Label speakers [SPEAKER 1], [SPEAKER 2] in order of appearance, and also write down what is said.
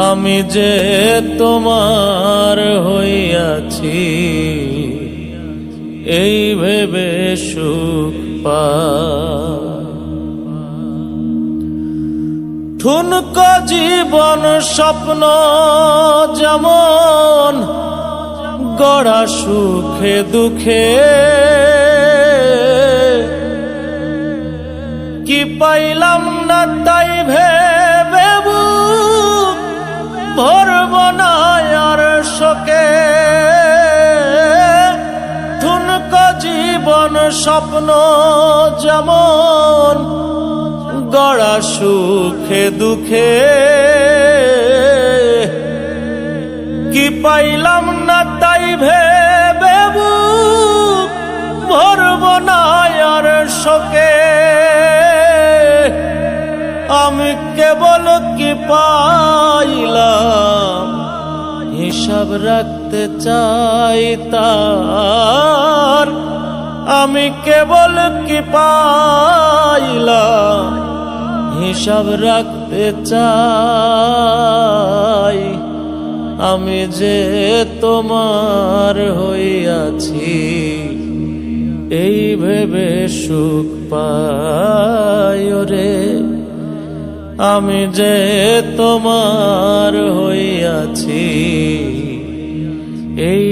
[SPEAKER 1] আমি যে তোমার হইয়াছি এই ভেবে সুখ ঠুনক জীবন স্বপ্ন যেমন গড়া সুখে দুঃখে ভরব না আর শোকে। ঠুনক জীবন স্বপ্ন যেমন গড়া সুখে দুঃখে। কি পাইলাম না তাই ভেবে ভরব না আর শোকে। আমি কেবল কি পাইলাম? হিসাব রাখতে চাই তার। আমি কেবল কি পাইলাম হিসাব রাখতে চাই। আমি যে তোমার হইয়াছি, এই ভেবে সুখ পায় রে আমি যে তোমার হইয়াছি এই